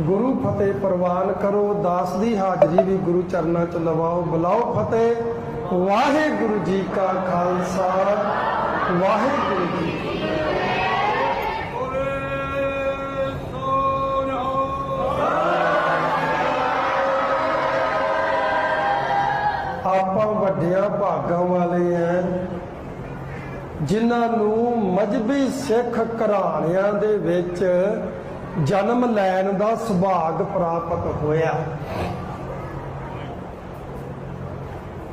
ਗੁਰੂ ਫਤਿਹ ਪ੍ਰਵਾਨ ਕਰੋ, ਦਾਸ ਦੀ ਹਾਜ਼ਰੀ ਵੀ ਗੁਰੂ ਚਰਨਾਂ 'ਚ ਲਵਾਓ। ਬੁਲਾਓ ਫਤਿਹ। ਵਾਹਿਗੁਰੂ ਜੀ ਕਾ ਖਾਲਸਾ। ਵਾਹਿਗੁਰੂ ਜੀ ਕੀ ਆਪਾਂ ਵੱਡਿਆਂ ਭਾਗਾਂ ਵਾਲੇ ਐ, ਜਿਨ੍ਹਾਂ ਨੂੰ ਮਜਬੀ ਸਿੱਖ ਘਰਾਣਿਆਂ ਦੇ ਵਿੱਚ ਜਨਮ ਲੈਣ ਦਾ ਸੁਭਾਗ ਪ੍ਰਾਪਤ ਹੋਇਆ।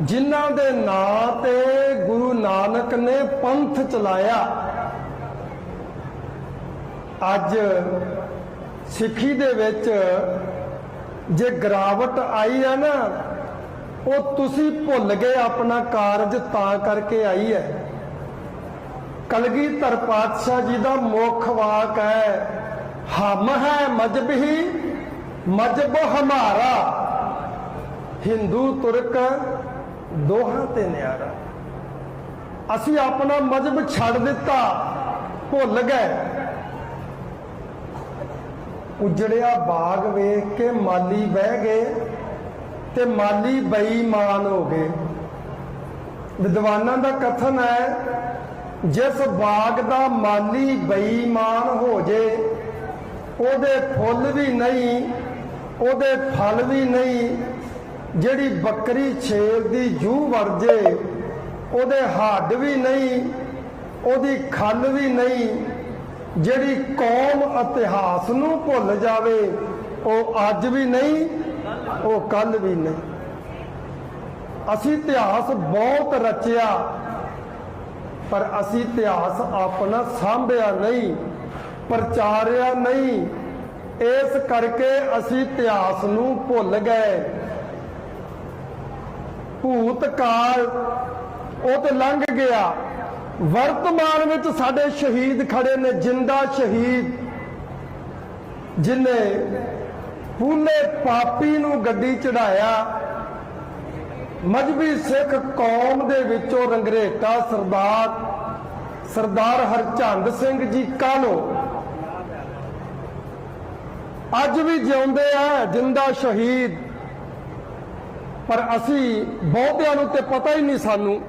ਜਿਨ੍ਹਾਂ ਦੇ ਨਾਂ ਤੇ ਗੁਰੂ ਨਾਨਕ ਨੇ ਪੰਥ ਚਲਾਇਆ। ਅੱਜ ਸਿੱਖੀ ਦੇ ਵਿੱਚ ਜੇ ਗਰਾਵਟ ਆਈ ਹੈ ਨਾ, ਉਹ ਤੁਸੀਂ ਭੁੱਲ ਗਏ ਆਪਣਾ ਕਾਰਜ ਤਾਂ ਕਰਕੇ ਆਈ ਹੈ। ਕਲਗੀਧਰ ਪਾਤਸ਼ਾਹ ਜੀ ਦਾ ਮੁੱਖ ਵਾਕ ਹੈ ਹਮ ਹੈ ਮਜਬਹੀ ਮਜਬ ਹਮਾਰਾ। ਹਿੰਦੂ, ਤੁਰਕ, ਦੋਹਾਂ ਤੇ ਨਿਆਰਾ। ਅਸੀਂ ਆਪਣਾ ਮਜ਼ਹਬ ਛੱਡ ਦਿੱਤਾ, ਭੁੱਲ ਗਏ। ਉਜੜਿਆ ਬਾਗ ਵੇਖ ਕੇ ਮਾਲੀ ਬਹਿ ਗਏ ਤੇ ਮਾਲੀ ਬੇਈਮਾਨ ਹੋ ਗਏ। ਵਿਦਵਾਨਾਂ ਦਾ ਕਥਨ ਹੈ, ਜਿਸ ਬਾਗ ਦਾ ਮਾਲੀ ਬੇਈਮਾਨ ਹੋ ਜੇ ਉਹਦੇ ਫੁੱਲ ਵੀ ਨਹੀਂ, ਉਹਦੇ ਫਲ ਵੀ ਨਹੀਂ, ਜਿਹੜੀ ਬੱਕਰੀ ਛੇਲ ਦੀ ਜੂ ਵਰਜੇ ਉਹਦੇ ਹੱਡ ਵੀ ਨਹੀਂ, ਉਹਦੀ ਖੱਲ ਵੀ ਨਹੀਂ, ਜਿਹੜੀ ਕੌਮ ਇਤਿਹਾਸ ਨੂੰ ਭੁੱਲ ਜਾਵੇ, ਉਹ ਅੱਜ ਵੀ ਨਹੀਂ, ਉਹ ਕੱਲ ਵੀ ਨਹੀਂ। ਅਸੀਂ ਇਤਿਹਾਸ ਬਹੁਤ ਰਚਿਆ, ਪਰ ਅਸੀਂ ਇਤਿਹਾਸ ਆਪਣਾ ਸਾਂਭਿਆ ਨਹੀਂ। ਪ੍ਰਚਾਰਿਆ ਨਹੀਂ। ਇਸ ਕਰਕੇ ਅਸੀਂ ਇਤਿਹਾਸ ਨੂੰ ਭੁੱਲ ਗਏ। ਭੂਤਕਾਲ ਉਹ ਤੇ ਲੰਘ ਗਿਆ। ਵਰਤਮਾਨ ਵਿੱਚ ਸਾਡੇ ਸ਼ਹੀਦ ਖੜੇ ਨੇ, ਜਿੰਦਾ ਸ਼ਹੀਦ, ਜਿਨੇ ਪੂਲੇ ਪਾਪੀ ਨੂੰ ਗੱਡੀ ਚੜਾਇਆ ਮਜਬੀ ਸਿੱਖ ਕੌਮ ਦੇ ਵਿੱਚੋਂ ਰੰਗਰੇਟਾ ਸਰਦਾਰ ਸਰਦਾਰ ਹਰਚੰਦ ਸਿੰਘ ਜੀ ਕਾਲੋ ਅੱਜ ਵੀ ਜਿਉਂਦੇ ਆ, ਜਿੰਦਾ ਸ਼ਹੀਦ। ਪਰ ਅਸੀਂ ਬਹੁਤਿਆਂ ਨੂੰ ਤੇ ਪਤਾ ਹੀ ਨਹੀਂ ਸਾਨੂੰ।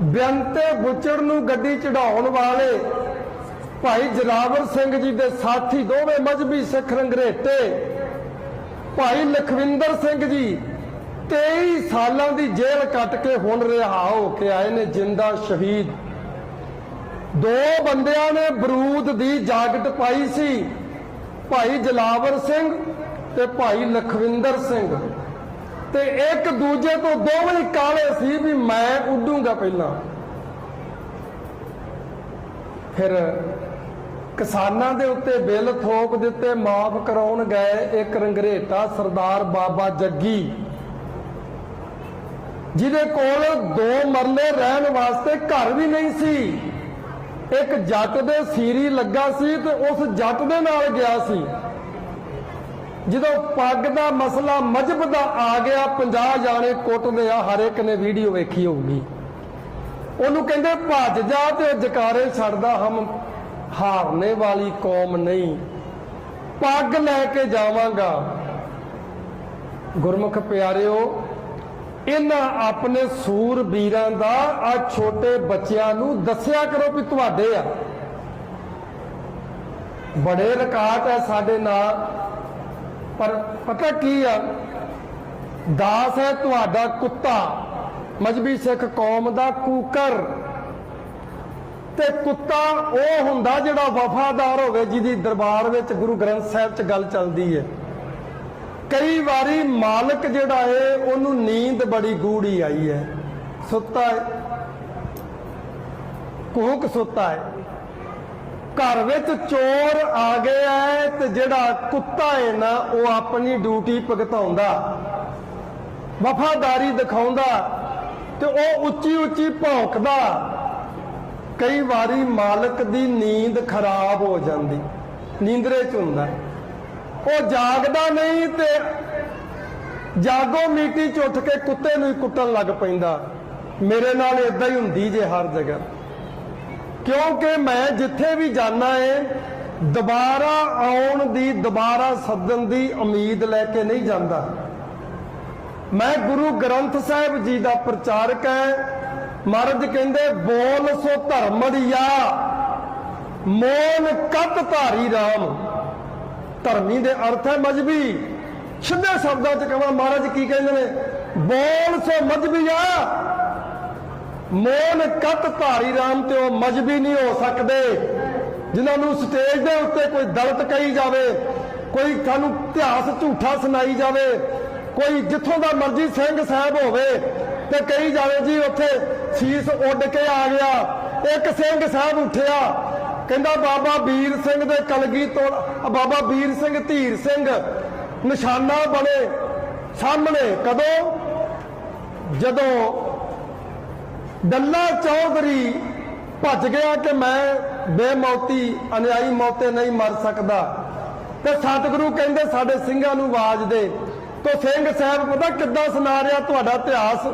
ਬੇਅੰਤੇ ਬੁੱਚੜ ਨੂੰ ਗੱਡੀ ਚੜਾਉਣ ਵਾਲੇ ਭਾਈ ਜਲਾਵਰ ਸਿੰਘ ਜੀ ਦੇ ਸਾਥੀ ਦੋਵੇਂ ਮਜਬੀ ਸਿੱਖ ਰੰਗਰੇਟੇ। ਭਾਈ ਲਖਵਿੰਦਰ ਸਿੰਘ ਜੀ 23 ਸਾਲਾਂ ਦੀ ਜੇਲ੍ਹ ਕੱਟ ਕੇ ਹੁਣ ਰਿਹਾ ਹੋ ਕੇ ਆਏ ਨੇ ਜਿੰਦਾ ਸ਼ਹੀਦ। ਦੋ ਬੰਦਿਆਂ ਨੇ ਬਰੂਦ ਦੀ ਜਾਗਟ ਪਾਈ ਸੀ। ਭਾਈ ਜਲਾਵਰ ਸਿੰਘ ਤੇ ਭਾਈ ਲਖਵਿੰਦਰ ਸਿੰਘ। ਤੇ ਇੱਕ ਦੂਜੇ ਤੋਂ ਦੋਵੇਂ ਹੀ ਕਾਲੇ ਸੀ ਵੀ ਮੈਂ ਉੱਡੂਗਾ ਪਹਿਲਾਂ। ਫਿਰ ਕਿਸਾਨਾਂ ਦੇ ਉੱਤੇ ਬਿੱਲ ਥੋਪ ਦਿੱਤੇ, ਮਾਫ ਕਰਾਉਣ ਗਏ ਇੱਕ ਰੰਗਰੇਟਾ ਸਰਦਾਰ ਬਾਬਾ ਜੱਗੀ। ਜਿਹਦੇ ਕੋਲ ਦੋ ਮਰਲੇ ਰਹਿਣ ਵਾਸਤੇ ਘਰ ਵੀ ਨਹੀਂ ਸੀ। ਇੱਕ ਜੱਟ ਦੇ ਸੀਰੀ ਲੱਗਾ ਸੀ ਤੇ ਉਸ ਜੱਟ ਦੇ ਨਾਲ ਗਿਆ ਸੀ। ਜਦੋਂ ਪੱਗ ਦਾ ਮਸਲਾ ਮਜਬ ਦਾ ਆ ਗਿਆ 50 ਜਾਣੇ ਕੁੱਟਦੇ ਆ, ਹਰ ਇੱਕ ਨੇ ਵੀਡੀਓ ਵੇਖੀ ਹੋਊਗੀ। ਉਹਨੂੰ ਕਹਿੰਦੇ, ਭੱਜ ਜਾ ਤੇ ਜਕਾਰੇ ਛੱਡਦਾ, ਹਮ ਹਾਰਨੇ ਵਾਲੀ ਕੌਮ ਨਹੀਂ। ਪੱਗ ਲੈ ਕੇ ਜਾਵਾਂਗਾ। ਗੁਰਮੁਖ ਪਿਆਰਿਓ ਇਹਨਾਂ ਆਪਣੇ ਸੂਰਬੀਰਾਂ ਦਾ ਆ ਛੋਟੇ ਬੱਚਿਆਂ ਨੂੰ ਦੱਸਿਆ ਕਰੋ ਵੀ ਤੁਹਾਡੇ ਆ। ਬੜੇ ਰਕਾਤ ਹੈ ਸਾਡੇ ਨਾਲ। ਪਰ ਪਤਾ ਕੀ ਆ? ਦਾਸ ਹੈ ਤੁਹਾਡਾ ਕੁੱਤਾ। ਮਜਬੀ ਸਿੱਖ ਕੌਮ ਦਾ ਕੂਕਰ। ਤੇ ਕੁੱਤਾ ਉਹ ਹੁੰਦਾ ਜਿਹੜਾ ਵਫਾਦਾਰ ਹੋਵੇ ਜਿਹਦੀ ਦਰਬਾਰ ਵਿੱਚ ਗੁਰੂ ਗ੍ਰੰਥ ਸਾਹਿਬ 'ਚ ਗੱਲ ਚੱਲਦੀ ਹੈ। ਕਈ ਵਾਰੀ ਮਾਲਕ ਜਿਹੜਾ ਏ, ਉਹਨੂੰ ਨੀਂਦ ਬੜੀ ਗੂੜੀ ਆਈ ਹੈ ਸੁੱਤਾ ਹੈ ਕੂਕ ਸੁੱਤਾ ਹੈ ਘਰ ਵਿੱਚ ਚੋਰ ਆ ਗਿਆ ਹੈ ਤੇ ਜਿਹੜਾ ਕੁੱਤਾ ਹੈ ਨਾ, ਉਹ ਆਪਣੀ ਡਿਊਟੀ ਭਗਤਾਉਂਦਾ। ਵਫਾਦਾਰੀ ਦਿਖਾਉਂਦਾ ਤੇ ਉਹ ਉੱਚੀ ਉੱਚੀ ਭੌਂਕਦਾ। ਕਈ ਵਾਰੀ ਮਾਲਕ ਦੀ ਨੀਂਦ ਖਰਾਬ ਹੋ ਜਾਂਦੀ। ਨੀਂਦਰੇ ਚ ਹੁੰਦਾ। ਉਹ ਜਾਗਦਾ ਨਹੀਂ ਤੇ ਜਾਗੋ ਮੀਟੀ ਚ ਉੱਠ ਕੇ ਕੁੱਤੇ ਨੂੰ ਹੀ ਕੁੱਟਣ ਲੱਗ ਪੈਂਦਾ। ਮੇਰੇ ਨਾਲ ਇਦਾਂ ਹੀ ਹੁੰਦੀ ਜੇ ਹਰ ਜਗ੍ਹਾ। ਕਿਉਂਕਿ ਮੈਂ ਜਿੱਥੇ ਵੀ ਜਾਣਾ ਏ, ਦੁਬਾਰਾ ਆਉਣ ਦੀ, ਦੁਬਾਰਾ ਸੱਦਣ ਦੀ ਉਮੀਦ ਲੈ ਕੇ ਨਹੀਂ ਜਾਂਦਾ। ਮੈਂ ਗੁਰੂ ਗ੍ਰੰਥ ਸਾਹਿਬ ਜੀ ਦਾ ਪ੍ਰਚਾਰਕ ਹੈ ਮਹਾਰਾਜ ਕਹਿੰਦੇ, ਬੋਲ ਸੋ ਧਰਮੜੀਆ ਮੋਨ ਕਤ ਧਾਰੀ RAM ਧਰਮੀ ਦੇ ਅਰਥ ਹੈ ਮਜਬੀ। ਸਿੱਧੇ ਸ਼ਬਦਾਂ ਚ ਕਹਾਂ ਮਹਾਰਾਜ ਕੀ ਕਹਿੰਦੇ ਨੇ? ਬੋਲ ਸੋ ਮਜਬੀਆ ਮੋਨ ਕਤ ਧਾਰੀ RAM ਤੇ ਉਹ ਮਜਬੀ ਨਹੀਂ ਹੋ ਸਕਦੇ। ਜਿਨ੍ਹਾਂ ਨੂੰ ਸਟੇਜ ਦੇ ਉੱਤੇ ਕੋਈ ਦਲਤ ਕਹੀ ਜਾਵੇ, ਕੋਈ ਸਾਨੂੰ ਇਤਿਹਾਸ ਝੂਠਾ ਸੁਣਾਈ ਜਾਵੇ, ਕੋਈ ਜਿੱਥੋਂ ਦਾ ਮਰਜ਼ੀ ਸਿੰਘ ਸਾਹਿਬ ਹੋਵੇ ਤੇ ਕਹੀ ਜਾਵੇ ਜੀ, ਉੱਥੇ ਸੀਸ ਉੱਡ ਕੇ ਆ ਗਿਆ। ਇੱਕ ਸਿੰਘ ਸਾਹਿਬ ਉੱਠਿਆ ਕਹਿੰਦਾ ਬਾਬਾ ਵੀਰ ਸਿੰਘ ਦੇ ਕਲਗੀ ਤੋੜ ਬਾਬਾ ਵੀਰ ਸਿੰਘ ਧੀਰ ਸਿੰਘ, ਨਿਸ਼ਾਨਾ ਬਣੇ ਸਾਹਮਣੇ ਕਦੋਂ? ਜਦੋਂ ਡੱਲਾ ਚੌਧਰੀ ਭੱਜ ਗਿਆ ਕਿ ਮੈਂ ਬੇਮੌਤੀ, ਅਨਿਆਈ ਮੌਤੇ ਨਹੀਂ ਮਰ ਸਕਦਾ। ਤੇ ਸਤਿਗੁਰੂ ਕਹਿੰਦੇ ਸਾਡੇ ਸਿੰਘਾਂ ਨੂੰ ਆਵਾਜ਼ ਦੇ। ਤੋ ਸਿੰਘ ਸਾਹਿਬ ਪਤਾ ਕਿੱਦਾਂ ਸੁਣਾ ਰਿਹਾ ਤੁਹਾਡਾ ਇਤਿਹਾਸ?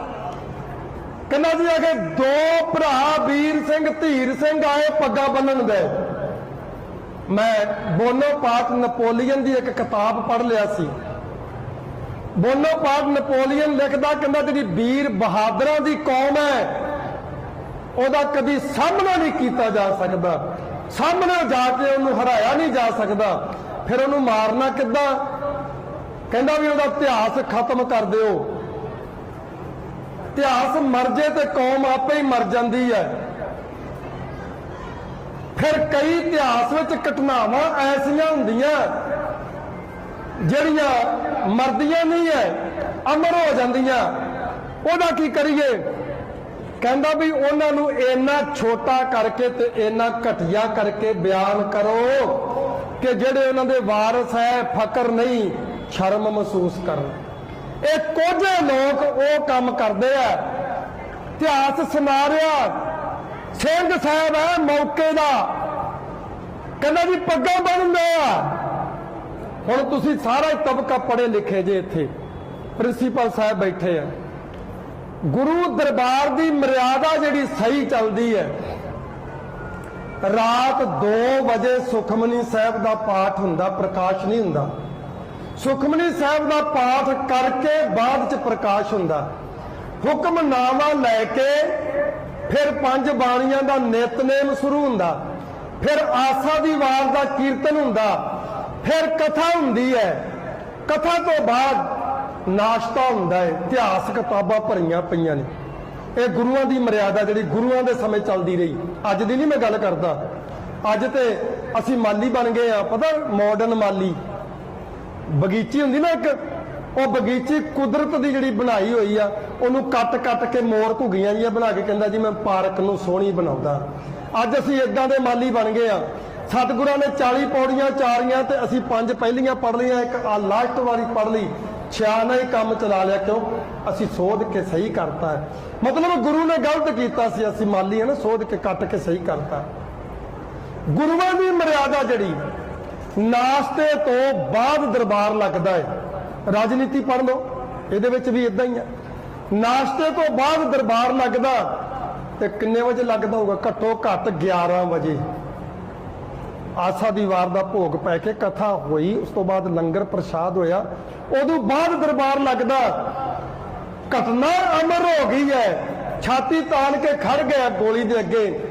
ਕਹਿੰਦਾ ਜੀ ਅਗੇ ਦੋ ਭਰਾ ਵੀਰ ਸਿੰਘ, ਧੀਰ ਸਿੰਘ ਆਏ ਪੱਗਾ ਬੰਨਣ ਦੇ। ਮੈਂ ਬੋਨੋਪਾਰਟ ਨਪੋਲੀਅਨ ਦੀ ਇੱਕ ਕਿਤਾਬ ਪੜ੍ਹ ਲਿਆ ਸੀ। ਬੋਨੋਪਾਰਟ ਨਪੋਲੀਅਨ ਲਿਖਦਾ ਕਹਿੰਦਾ ਜਿਹੜੀ ਵੀਰ ਬਹਾਦਰਾਂ ਦੀ ਕੌਮ ਹੈ, ਉਹਦਾ ਕਦੀ ਸਾਹਮਣਾ ਨਹੀਂ ਕੀਤਾ ਜਾ ਸਕਦਾ। ਸਾਹਮਣੇ ਜਾ ਕੇ ਉਹਨੂੰ ਹਰਾਇਆ ਨਹੀਂ ਜਾ ਸਕਦਾ। ਫਿਰ ਉਹਨੂੰ ਮਾਰਨਾ ਕਿੱਦਾਂ? ਕਹਿੰਦਾ ਵੀ ਉਹਦਾ ਇਤਿਹਾਸ ਖਤਮ ਕਰ ਦਿਓ। ਇਤਿਹਾਸ ਮਰ ਜੇ ਤੇ ਕੌਮ ਆਪੇ ਹੀ ਮਰ ਜਾਂਦੀ ਹੈ। ਫਿਰ ਕਈ ਇਤਿਹਾਸ ਵਿੱਚ ਘਟਨਾਵਾਂ ਐਸੀਆਂ ਹੁੰਦੀਆਂ, ਜਿਹੜੀਆਂ ਮਰਦੀਆਂ ਨਹੀਂ ਐ ਅਮਰ ਹੋ ਜਾਂਦੀਆਂ। ਉਹਦਾ ਕੀ ਕਰੀਏ? ਕਹਿੰਦਾ ਵੀ ਉਹਨਾਂ ਨੂੰ ਇੰਨਾ ਛੋਟਾ ਕਰਕੇ ਤੇ ਇੰਨਾ ਘਟੀਆ ਕਰਕੇ ਬਿਆਨ ਕਰੋ ਕਿ ਜਿਹੜੇ ਉਹਨਾਂ ਦੇ ਵਾਰਸ ਹੈ, ਫਕਰ ਨਹੀਂ, ਸ਼ਰਮ ਮਹਿਸੂਸ ਕਰਨ। ਇਹ ਕੁਝ ਲੋਕ ਉਹ ਕੰਮ ਕਰਦੇ ਆ। ਇਤਿਹਾਸ ਸੁਣਾ ਰਿਹਾ। ਸਿੰਘ ਸਾਹਿਬ ਹੈ ਮੌਕੇ ਦਾ। ਕਹਿੰਦਾ ਜੀ ਪੱਗਾਂ ਬੰਨਦੇ ਆ। ਹੁਣ ਤੁਸੀਂ ਸਾਰਾ ਤਬਕਾ ਪੜੇ ਲਿਖੇ ਜੇ ਇੱਥੇ। ਪ੍ਰਿੰਸੀਪਲ ਸਾਹਿਬ ਬੈਠੇ ਆ। ਗੁਰੂ ਦਰਬਾਰ ਦੀ ਮਰਿਆਦਾ ਜਿਹੜੀ ਸਹੀ ਚੱਲਦੀ ਹੈ। ਰਾਤ 2 ਵਜੇ ਸੁਖਮਨੀ ਸਾਹਿਬ ਦਾ ਪਾਠ ਹੁੰਦਾ, ਪ੍ਰਕਾਸ਼ ਨਹੀਂ ਹੁੰਦਾ। ਸੁਖਮਨੀ ਸਾਹਿਬ ਦਾ ਪਾਠ ਕਰਕੇ ਬਾਅਦ ਚ ਪ੍ਰਕਾਸ਼ ਹੁੰਦਾ। ਹੁਕਮਨਾਮਾ ਲੈ ਕੇ ਫਿਰ ਪੰਜ ਬਾਣੀਆਂ ਦਾ ਨਿਤਨੇਮ ਸ਼ੁਰੂ ਹੁੰਦਾ। ਫਿਰ ਆਸਾ ਦੀ ਵਾਰ ਦਾ ਕੀਰਤਨ ਹੁੰਦਾ। ਫਿਰ ਕਥਾ ਹੁੰਦੀ ਹੈ। ਕਥਾ ਤੋਂ ਬਾਅਦ ਨਾਸ਼ਤਾ ਹੁੰਦਾ ਹੈ। ਇਤਿਹਾਸ ਕਿਤਾਬਾਂ ਭਰੀਆਂ ਪਈਆਂ ਨੇ। ਇਹ ਗੁਰੂਆਂ ਦੀ ਮਰਿਆਦਾ ਜਿਹੜੀ ਗੁਰੂਆਂ ਦੇ ਸਮੇਂ ਚੱਲਦੀ ਰਹੀ। ਅੱਜ ਦੀ ਨਹੀਂ ਮੈਂ ਗੱਲ ਕਰਦਾ। ਅੱਜ ਤੇ ਅਸੀਂ ਮਾਲੀ ਬਣ ਗਏ ਆ ਪਤਾ ਮਾਡਰਨ ਮਾਲੀ ਬਗੀਚੀ ਹੁੰਦੀ ਨਾ ਇੱਕ, ਉਹ ਬਗੀਚੀ ਕੁਦਰਤ ਦੀ ਜਿਹੜੀ ਬਣਾਈ ਹੋਈ ਆ, ਉਹਨੂੰ ਕੱਟ ਕੱਟ ਕੇ ਮੋਰ ਘੁੱਗੀਆਂ ਜੀਆਂ ਬਣਾ ਕੇ ਕਹਿੰਦਾ ਜੀ ਮੈਂ ਪਾਰਕ ਨੂੰ ਸੋਹਣੀ ਬਣਾਉਂਦਾ। ਅੱਜ ਅਸੀਂ ਇਦਾਂ ਦੇ ਮਾਲੀ ਬਣ ਗਏ ਆ। ਸਤਿਗੁਰਾਂ ਨੇ 40 ਪੌੜੀਆਂ ਚਾਰੀਆਂ ਤੇ ਅਸੀਂ ਪੰਜ ਪਹਿਲੀਆਂ ਪੜ ਲਈਆਂ, ਇੱਕ ਆ ਲਾਸਟ ਵਾਲੀ ਪੜ ਲਈ। ਛਿਆਨਾ ਹੀ ਕੰਮ ਚਲਾ ਲਿਆ ਕਿਉਂ? ਅਸੀਂ ਸੋਧ ਕੇ ਸਹੀ ਕਰਤਾ ਮਤਲਬ ਗੁਰੂ ਨੇ ਗਲਤ ਕੀਤਾ ਸੀ, ਅਸੀਂ ਮਾਲੀ ਹੈ ਨਾ, ਸੋਧ ਕੇ ਕੱਟ ਕੇ ਸਹੀ ਕਰਤਾ। ਗੁਰੂਆਂ ਦੀ ਮਰਿਆਦਾ ਜਿਹੜੀ ਨਾਸ਼ਤੇ ਤੋਂ ਬਾਅਦ ਦਰਬਾਰ ਲੱਗਦਾ ਹੈ। ਰਾਜਨੀਤੀ ਪੜ ਲਓ, ਇਹਦੇ ਵਿੱਚ ਵੀ ਇਦਾਂ ਹੀ ਹੈ ਨਾਸ਼ਤੇ ਤੋਂ ਬਾਅਦ ਦਰਬਾਰ ਲੱਗਦਾ, ਤੇ ਕਿੰਨੇ ਵਜੇ ਲੱਗਦਾ ਹੋਊਗਾ? ਘੱਟੋ ਘੱਟ 11 ਵਜੇ। ਆਸਾ ਦੀ ਵਾਰ ਦਾ ਭੋਗ ਪੈ ਕੇ ਕਥਾ ਹੋਈ, ਉਸ ਤੋਂ ਬਾਅਦ ਲੰਗਰ ਪ੍ਰਸ਼ਾਦ ਹੋਇਆ। ਉਦੋਂ ਬਾਅਦ ਦਰਬਾਰ ਲੱਗਦਾ। ਘਟਨਾ ਅਮਰ ਹੋ ਗਈ ਹੈ। ਛਾਤੀ ਤਾਣ ਕੇ ਖੜ ਗਿਆ ਗੋਲੀ ਦੇ ਅੱਗੇ।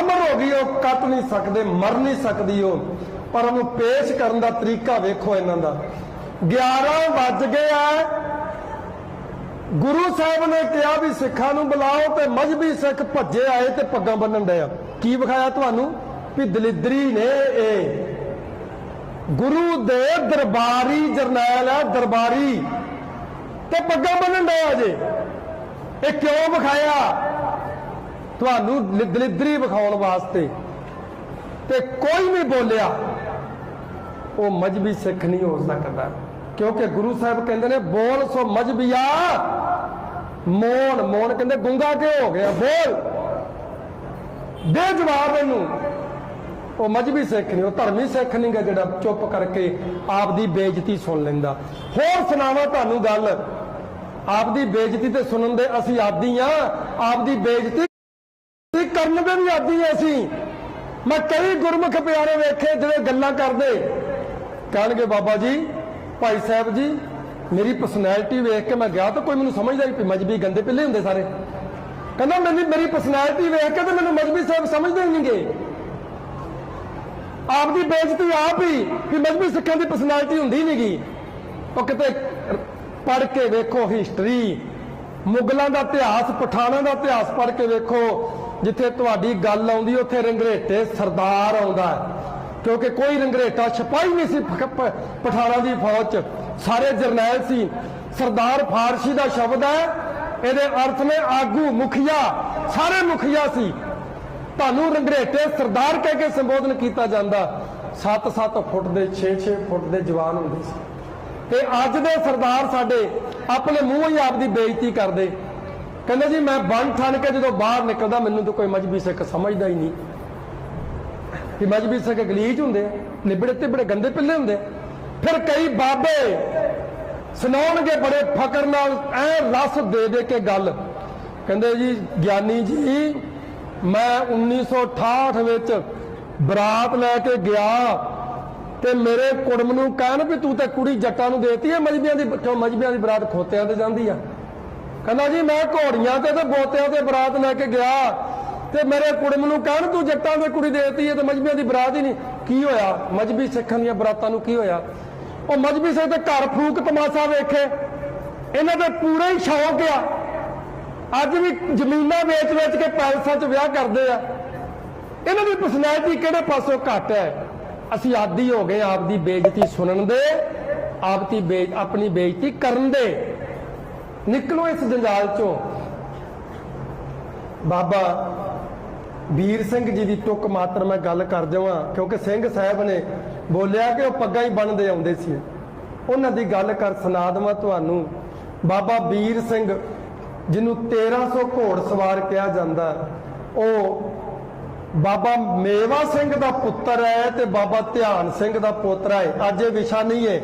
ਅਮਰ ਹੋ ਗਈ, ਉਹ ਕੱਟ ਨਹੀਂ ਸਕਦੇ, ਮਰ ਨਹੀਂ ਸਕਦੀ ਉਹ। ਪਰ ਉਹਨੂੰ ਪੇਸ਼ ਕਰਨ ਦਾ ਤਰੀਕਾ ਵੇਖੋ ਇਹਨਾਂ ਦਾ। 11 ਵੱਜ ਗਏ ਆ। ਗੁਰੂ ਸਾਹਿਬ ਨੇ ਕਿਹਾ ਵੀ ਸਿੱਖਾਂ ਨੂੰ ਬੁਲਾਓ ਤੇ ਮਜਬੀ ਸਿੱਖ ਭੱਜੇ ਆਏ ਤੇ ਪੱਗਾਂ ਬੰਨਣ ਡਏ ਆ। ਕੀ ਵਿਖਾਇਆ ਤੁਹਾਨੂੰ? ਵੀ ਦਲਿਦਰੀ ਨੇ ਇਹ। ਗੁਰੂ ਦੇ ਦਰਬਾਰੀ ਜਰਨੈਲ ਆ, ਦਰਬਾਰੀ। ਤੇ ਪੱਗਾਂ ਬੰਨਣ ਡਏ ਆ ਜੇ ਇਹ ਕਿਉਂ ਵਿਖਾਇਆ? ਤੁਹਾਨੂੰ ਦਲਿਦਰੀ ਵਿਖਾਉਣ ਵਾਸਤੇ। ਤੇ ਕੋਈ ਵੀ ਬੋਲਿਆ। ਉਹ ਮਜਬੀ ਸਿੱਖ ਨਹੀਂ ਹੋ ਸਕਦਾ। ਕਿਉਂਕਿ ਗੁਰੂ ਸਾਹਿਬ ਕਹਿੰਦੇ ਨੇ, ਬੋਲ ਸੋ ਮਜਬੀਆ ਮੋਣ ਮੋਣ ਕਹਿੰਦੇ, ਗੁੰਗਾ ਕਿਉਂ ਹੋ ਗਿਆ? ਬੋਲ। ਦੇ ਜਵਾਬ ਇਹਨੂੰ। ਉਹ ਮਜਬੀ ਸਿੱਖ ਨਹੀਂ, ਉਹ ਧਰਮੀ ਸਿੱਖ ਨਹੀਂ ਗਾ ਜਿਹੜਾ ਚੁੱਪ ਕਰਕੇ ਆਪਦੀ ਬੇਇੱਜ਼ਤੀ ਸੁਣ ਲੈਂਦਾ। ਹੋਰ ਸੁਣਾਵਾਂ ਤੁਹਾਨੂੰ ਗੱਲ। ਆਪਦੀ ਬੇਇੱਜ਼ਤੀ ਤੇ ਸੁਣਨ ਦੇ ਅਸੀਂ ਆਦੀ ਆ। ਆਪਦੀ ਬੇਇੱਜ਼ਤੀ ਕਰਨ ਦੇ ਵੀ ਆਦੀ ਆ ਅਸੀਂ। ਮੈਂ ਕਈ ਗੁਰਮੁਖ ਪਿਆਰੇ ਵੇਖੇ ਜਿਹੜੇ ਗੱਲਾਂ ਕਰਦੇ। ਕਹਿਣਗੇ ਬਾਬਾ ਜੀ, ਭਾਈ ਸਾਹਿਬ ਜੀ, ਮੇਰੀ ਪਰਸਨੈਲਿਟੀ ਵੇਖ ਕੇ ਮੈਂ ਗਿਆ ਤਾਂ ਕੋਈ ਮੈਨੂੰ ਸਮਝਦਾ ਨਹੀਂ ਮਜਬੀ ਗੰਦੇ ਪਿੱਲੇ ਹੁੰਦੇ ਸਾਰੇ। ਕਹਿੰਦਾ ਮੈਨੂੰ ਮੇਰੀ ਪਰਸਨੈਲਿਟੀ ਵੇਖ ਕੇ ਤਾਂ ਮੈਨੂੰ ਮਜਬੀ ਸਾਹਿਬ ਸਮਝਦੇ ਹੀ ਨਹੀਂਗੇ। ਆਪ ਬੇਇੱਜ਼ਤੀ ਆਪ ਹੀ ਕਿ ਮਜਬੀ ਸਿੱਖਾਂ ਦੀ ਪਰਸਨੈਲਿਟੀ ਹੁੰਦੀ ਨਹੀਂਗੀ। ਉਹ ਕਿਤੇ ਪੜ੍ਹ ਕੇ ਵੇਖੋ ਹਿਸਟਰੀ ਮੁਗਲਾਂ ਦਾ ਇਤਿਹਾਸ, ਪਠਾਨਾਂ ਦਾ ਇਤਿਹਾਸ ਪੜ੍ਹ ਕੇ ਵੇਖੋ, ਜਿੱਥੇ ਤੁਹਾਡੀ ਗੱਲ ਆਉਂਦੀ, ਉੱਥੇ ਰੰਗਰੇਟੇ ਸਰਦਾਰ ਆਉਂਦਾ। ਕਿਉਂਕਿ ਕੋਈ ਰੰਗਰੇਟਾ ਸਿਪਾਹੀ ਨਹੀਂ ਸੀ ਪ- ਦੀ ਫੌਜ 'ਚ। ਸਾਰੇ ਜਰਨੈਲ ਸੀ। ਸਰਦਾਰ ਫਾਰਸੀ ਦਾ ਸ਼ਬਦ ਹੈ। ਇਹਦੇ ਅਰਥ ਨੇ ਆਗੂ, ਮੁਖੀਆ। ਸਾਰੇ ਮੁਖੀਆ ਸੀ। ਤੁਹਾਨੂੰ ਰੰਗਰੇਟੇ ਸਰਦਾਰ ਕਹਿ ਕੇ ਸੰਬੋਧਨ ਕੀਤਾ ਜਾਂਦਾ। 7-7 ਫੁੱਟ ਦੇ 6-6 ਫੁੱਟ ਦੇ ਜਵਾਨ ਹੁੰਦੇ ਸੀ। ਤੇ ਅੱਜ ਦੇ ਸਰਦਾਰ ਸਾਡੇ ਆਪਣੇ ਮੂੰਹ ਹੀ ਆਪਦੀ ਬੇਇੱਜ਼ਤੀ ਕਰਦੇ। ਕਹਿੰਦੇ ਜੀ, ਮੈਂ ਬਣ ਠਣ ਕੇ ਜਦੋਂ ਬਾਹਰ ਨਿਕਲਦਾ, ਮੈਨੂੰ ਤਾਂ ਕੋਈ ਮਜਬੀ ਸਿੱਖ ਸਮਝਦਾ ਹੀ ਨਹੀਂ। ਕਿ ਮਜਬੀ ਸਿੱਖ ਗਲੀਚ ਹੁੰਦੇ ਆ ਤੇ ਬੜੇ ਗੰਦੇ ਪਿੱਲੇ ਹੁੰਦੇ। ਫਿਰ ਕਈ ਬਾਬੇ ਸੁਣਾਉਣਗੇ ਬੜੇ ਫਕਰ ਨਾਲ, ਐ ਰਸ ਦੇ ਦੇ ਕੇ ਗੱਲ। ਕਹਿੰਦੇ ਜੀ, ਗਿਆਨੀ ਜੀ, ਮੈਂ 1968 ਵਿੱਚ ਬਰਾਤ ਲੈ ਕੇ ਗਿਆ ਤੇ ਮੇਰੇ ਕੁੜਮ ਨੂੰ ਕਹਿਣ ਵੀ ਤੂੰ ਤੇ ਕੁੜੀ ਜੱਟਾਂ ਨੂੰ ਦੇਤੀ ਹੈ ਮਜਬੀਆਂ ਦੀ ਕਿਉਂ ਮਜਬੀਆਂ ਦੀ ਬਰਾਤ ਖੋਤਿਆਂ ਤੇ ਜਾਂਦੀ ਆ? ਕਹਿੰਦਾ ਜੀ, ਮੈਂ ਘੋੜੀਆਂ ਤੇ ਤੇ ਬੋਤਿਆਂ ਤੇ ਬਰਾਤ ਲੈ ਕੇ ਗਿਆ। ਤੇ ਮੇਰੇ ਕੁੜਮ ਨੂੰ ਕਹਿਣ, ਤੂੰ ਜੱਟਾਂ ਦੇ ਕੁੜੀ ਦੇਤੀ ਹੈ ਤੇ ਮਜਬੀਆਂ ਦੀ ਬਰਾਤ ਹੀ ਨਹੀਂ। ਕੀ ਹੋਇਆ? ਮਜਬੀ ਸਿੱਖਾਂ ਦੀਆਂ ਬਰਾਤਾਂ ਨੂੰ ਕੀ ਹੋਇਆ? ਉਹ ਮਜਬੀ ਸਿੱਖ ਤੇ ਘਰ ਫੂਕ ਤਮਾਸ਼ਾ ਵੇਖੇ। ਇਹਨਾਂ ਦੇ ਪੂਰੇ ਹੀ ਸ਼ੌਕ ਆ। ਅੱਜ ਵੀ ਜ਼ਮੀਨਾਂ ਵੇਚ ਵੇਚ ਕੇ ਪੈਲਸਾਂ 'ਚ ਵਿਆਹ ਕਰਦੇ ਆ। ਇਹਨਾਂ ਦੀ ਪਰਸਨੈਲਿਟੀ ਕਿਹੜੇ ਪਾਸੋਂ ਘੱਟ ਹੈ? ਅਸੀਂ ਆਦੀ ਹੋ ਗਏ ਆਪਦੀ ਬੇਇੱਜ਼ਤੀ ਸੁਣਨ ਦੇ, ਆਪਦੀ ਬੇ, ਆਪਣੀ ਬੇਇੱਜ਼ਤੀ ਕਰਨ ਦੇ। ਨਿਕਲੋ ਇਸ ਜੰਜਾਲ ਚੋਂ। ਬਾਬਾ ਵੀਰ ਸਿੰਘ ਜੀ ਦੀ ਟੁੱਕ ਮਾਤਰ ਮੈਂ ਗੱਲ ਕਰ ਜਾਵਾਂ ਕਿਉਂਕਿ ਸਿੰਘ ਸਾਹਿਬ ਨੇ ਬੋਲਿਆ ਕਿ ਉਹ ਪੱਗਾਂ ਹੀ ਬੰਨਦੇ ਆਉਂਦੇ ਸੀ। ਉਹਨਾਂ ਦੀ ਗੱਲ ਕਰ ਸੁਣਾ ਦੇਵਾਂ ਤੁਹਾਨੂੰ। ਬਾਬਾ ਵੀਰ ਸਿੰਘ, ਜਿਹਨੂੰ 1300 ਘੋੜ ਸਵਾਰ ਕਿਹਾ ਜਾਂਦਾ, ਉਹ ਬਾਬਾ ਮੇਵਾ ਸਿੰਘ ਦਾ ਪੁੱਤਰ ਹੈ ਤੇ ਬਾਬਾ ਧਿਆਨ ਸਿੰਘ ਦਾ ਪੋਤਰਾ ਹੈ। ਅੱਜ ਇਹ ਵਿਸ਼ਾ ਨਹੀਂ ਹੈ।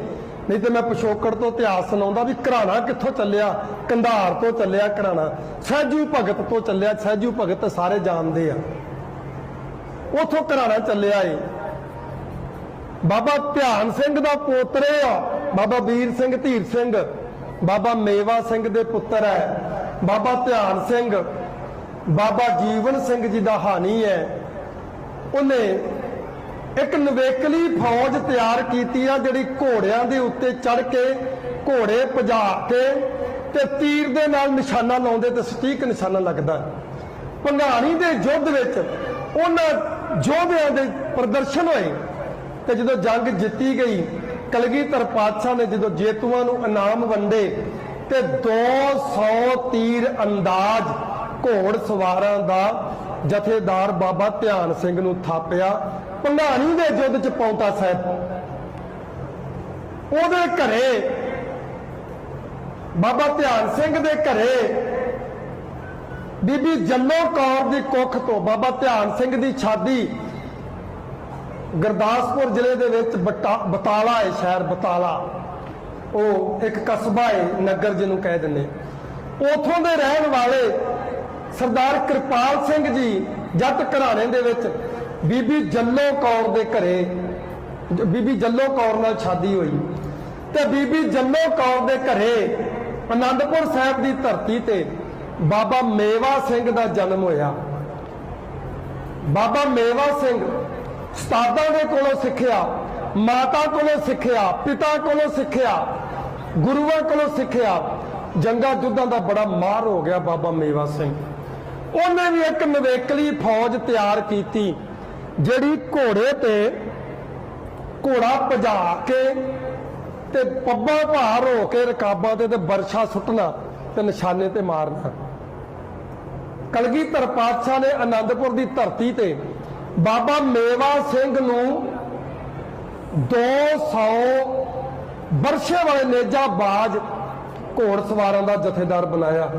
ਨਹੀਂ ਤੇ ਮੈਂ ਪਿਛੋਕੜ ਤੋਂ ਇਤਿਹਾਸ ਸੁਣਾਉਂਦਾ ਵੀ ਘਰਾਣਾ ਕਿੱਥੋਂ ਚੱਲਿਆ, ਕੰਧਾਰ ਤੋਂ ਚੱਲਿਆ ਘਰਾਣਾ, ਸਹਿਜੂ ਭਗਤ ਤੋਂ ਚੱਲਿਆ, ਸਹਿਜੂ ਭਗਤ ਸਾਰੇ ਜਾਣਦੇ ਆ। ਉਥੋਂ ਘਰਾਣਾ ਚੱਲਿਆ ਏ। ਬਾਬਾ ਧਿਆਨ ਸਿੰਘ ਦਾ ਪੋਤਰੇ ਆ, ਬਾਬਾ ਵੀਰ ਸਿੰਘ, ਧੀਰ ਸਿੰਘ, ਬਾਬਾ ਮੇਵਾ ਸਿੰਘ ਦੇ ਪੁੱਤਰ ਹੈ, ਬਾਬਾ ਧਿਆਨ ਸਿੰਘ, ਬਾਬਾ ਜੀਵਨ ਸਿੰਘ ਜੀ ਦਾ ਹਾਨੀ ਹੈ। ਉਹਨੇ ਇੱਕ ਨਵੇਕਲੀ ਫੌਜ ਤਿਆਰ ਕੀਤੀ ਆ, ਜਿਹੜੀ ਘੋੜਿਆਂ ਦੇ ਉੱਤੇ ਚੜ ਕੇ ਘੋੜੇ ਭਜਾ ਕੇ ਤੇ ਤੀਰ ਦੇ ਨਾਲ ਨਿਸ਼ਾਨਾ ਲਾਉਂਦੇ ਤੇ ਸਟੀਕ ਨਿਸ਼ਾਨਾ ਲੱਗਦਾ ਭੰਗਾਣੀ ਦੇ ਯੁੱਧ ਵਿੱਚ ਉਹਨਾਂ ਯੋਧਿਆਂ ਦੇ ਪ੍ਰਦਰਸ਼ਨ ਹੋਏ ਤੇ ਜਦੋਂ ਜੰਗ ਜਿੱਤੀ ਗਈ, ਕਲਗੀਧਰ ਪਾਤਸ਼ਾਹ ਨੇ ਜਦੋਂ ਜੇਤੂਆਂ ਨੂੰ ਇਨਾਮ ਵੰਡੇ ਤੇ 200 ਤੀਰ ਅੰਦਾਜ਼ ਘੋੜ ਸਵਾਰਾਂ ਦਾ ਜਥੇਦਾਰ ਬਾਬਾ ਧਿਆਨ ਸਿੰਘ ਨੂੰ ਥਾਪਿਆ ਭੰਗਾਣੀ ਦੇ ਯੁੱਧ ਚ ਪੌਂਟਾ ਸਾਹਿਬ। ਉਹਦੇ ਘਰੇ, ਬਾਬਾ ਧਿਆਨ ਸਿੰਘ ਦੇ ਘਰੇ, ਬੀਬੀ ਜੱਲੋ ਕੌਰ ਦੀ ਕੁੱਖ ਤੋਂ ਬਾਬਾ ਧਿਆਨ ਸਿੰਘ ਦੀ ਛਾਦੀ ਗੁਰਦਾਸਪੁਰ ਜ਼ਿਲ੍ਹੇ ਦੇ ਵਿੱਚ ਬਟਾ- ਬਤਾਲਾ ਹੈ, ਸ਼ਹਿਰ ਬਤਾਲਾ। ਉਹ ਇੱਕ ਕਸਬਾ ਹੈ, ਨਗਰ ਜਿਹਨੂੰ ਕਹਿ ਦਿੰਦੇ। ਉਥੋਂ ਦੇ ਰਹਿਣ ਵਾਲੇ ਸਰਦਾਰ ਕਿਰਪਾਲ ਸਿੰਘ ਜੀ ਜੱਟ ਘਰਾਣੇ ਦੇ ਵਿੱਚ ਬੀਬੀ ਜੱਲੋ ਕੌਰ ਦੇ ਘਰੇ, ਬੀਬੀ ਜੱਲੋ ਕੌਰ ਨਾਲ ਸ਼ਾਦੀ ਹੋਈ। ਤੇ ਬੀਬੀ ਜੱਲੋ ਕੌਰ ਦੇ ਘਰੇ ਅਨੰਦਪੁਰ ਸਾਹਿਬ ਦੀ ਧਰਤੀ ਤੇ ਬਾਬਾ ਮੇਵਾ ਸਿੰਘ ਦਾ ਜਨਮ ਹੋਇਆ। ਬਾਬਾ ਮੇਵਾ ਸਿੰਘ ਉਸਤਾਦਾਂ ਦੇ ਕੋਲੋਂ ਸਿੱਖਿਆ, ਮਾਤਾ ਕੋਲੋਂ ਸਿੱਖਿਆ, ਪਿਤਾ ਕੋਲੋਂ ਸਿੱਖਿਆ, ਗੁਰੂਆਂ ਕੋਲੋਂ ਸਿੱਖਿਆ, ਜੰਗਾ ਜੁੱਧਾਂ ਦਾ ਬੜਾ ਮਾਰ ਹੋ ਗਿਆ ਬਾਬਾ ਮੇਵਾ ਸਿੰਘ। ਉਹਨੇ ਵੀ ਇੱਕ ਨਵੇਕਲੀ ਫੌਜ ਤਿਆਰ ਕੀਤੀ, ਜਿਹੜੀ ਘੋੜੇ ਤੇ ਘੋੜਾ ਭਜਾ ਕੇ ਤੇ ਪੱਬਾਂ ਭਾਰ ਹੋ ਕੇ ਰਕਾਬਾਂ ਤੇ ਤੇ ਵਰਸ਼ਾ ਸੁੱਟਣਾ ਤੇ ਨਿਸ਼ਾਨੇ ਤੇ ਮਾਰਨਾ। ਕਲਗੀਧਰ ਪਾਤਸ਼ਾਹ ਨੇ ਆਨੰਦਪੁਰ ਦੀ ਧਰਤੀ ਤੇ ਬਾਬਾ ਮੇਵਾ ਸਿੰਘ ਨੂੰ 200 ਵਰਸ਼ੇ ਵਾਲੇ ਨੇਜਾ ਬਾਜ ਘੋੜ ਸਵਾਰਾਂ ਦਾ ਜਥੇਦਾਰ ਬਣਾਇਆ।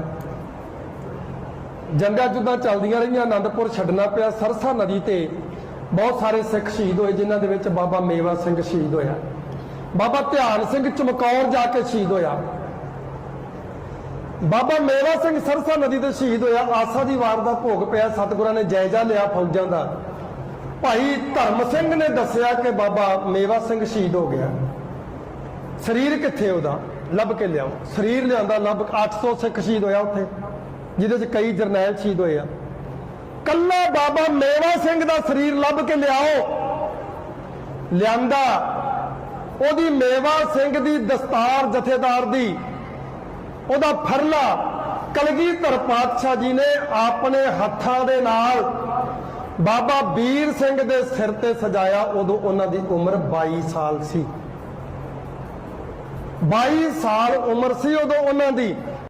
ਜੰਗਾਂ ਜੁੱਦਾਂ ਚੱਲਦੀਆਂ ਰਹੀਆਂ ਆਨੰਦਪੁਰ ਛੱਡਣਾ ਪਿਆ, ਸਰਸਾ ਨਦੀ ਤੇ ਬਹੁਤ ਸਾਰੇ ਸਿੱਖ ਸ਼ਹੀਦ ਹੋਏ, ਜਿਨ੍ਹਾਂ ਦੇ ਵਿੱਚ ਬਾਬਾ ਮੇਵਾ ਸਿੰਘ ਸ਼ਹੀਦ ਹੋਇਆ। ਬਾਬਾ ਧਿਆਨ ਸਿੰਘ ਚਮਕੌਰ ਜਾ ਕੇ ਸ਼ਹੀਦ ਹੋਇਆ। ਬਾਬਾ ਮੇਵਾ ਸਿੰਘ ਸਰਸਾ ਨਦੀ ਤੇ ਸ਼ਹੀਦ ਹੋਇਆ। ਆਸਾ ਦੀ ਵਾਰ ਦਾ ਭੋਗ ਪਿਆ, ਸਤਿਗੁਰਾਂ ਨੇ ਜਾਇਜ਼ਾ ਲਿਆ ਫੌਜਾਂ ਦਾ। ਭਾਈ ਧਰਮ ਸਿੰਘ ਨੇ ਦੱਸਿਆ ਕਿ ਬਾਬਾ ਮੇਵਾ ਸਿੰਘ ਸ਼ਹੀਦ ਹੋ ਗਿਆ। ਸਰੀਰ ਕਿੱਥੇ ਉਹਦਾ? ਲੱਭ ਕੇ ਲਿਆਓ। ਸਰੀਰ ਲਿਆਂਦਾ, ਲੱਭ 800 ਸਿੱਖ ਸ਼ਹੀਦ ਹੋਇਆ ਉੱਥੇ। ਜਿਹਦੇ 'ਚ ਕਈ ਜਰਨੈਲ ਸ਼ਹੀਦ ਹੋਏ ਆ। ਕੱਲਾ ਬਾਬਾ ਮੇਵਾ ਸਿੰਘ ਦਾ ਸਰੀਰ ਲੱਭ ਕੇ ਲਿਆਓ। ਲਿਆਂਦਾ। ਉਹਦੀ ਮੇਵਾ ਸਿੰਘ ਦੀ ਦਸਤਾਰ ਜਥੇਦਾਰ ਦੀ, ਉਹਦਾ ਫਰਲਾ ਕਲਗੀਧਰ ਪਾਤਸ਼ਾਹ ਜੀ ਨੇ ਆਪਣੇ ਹੱਥਾਂ ਦੇ ਨਾਲ ਬਾਬਾ ਵੀਰ ਸਿੰਘ ਦੇ ਸਿਰ ਤੇ ਸਜਾਇਆ, ਉਦੋਂ ਉਹਨਾਂ ਦੀ ਉਮਰ 22 ਸਾਲ ਸੀ। 22 ਸਾਲ ਉਮਰ ਸੀ ਉਦੋਂ ਉਹਨਾਂ ਦੀ।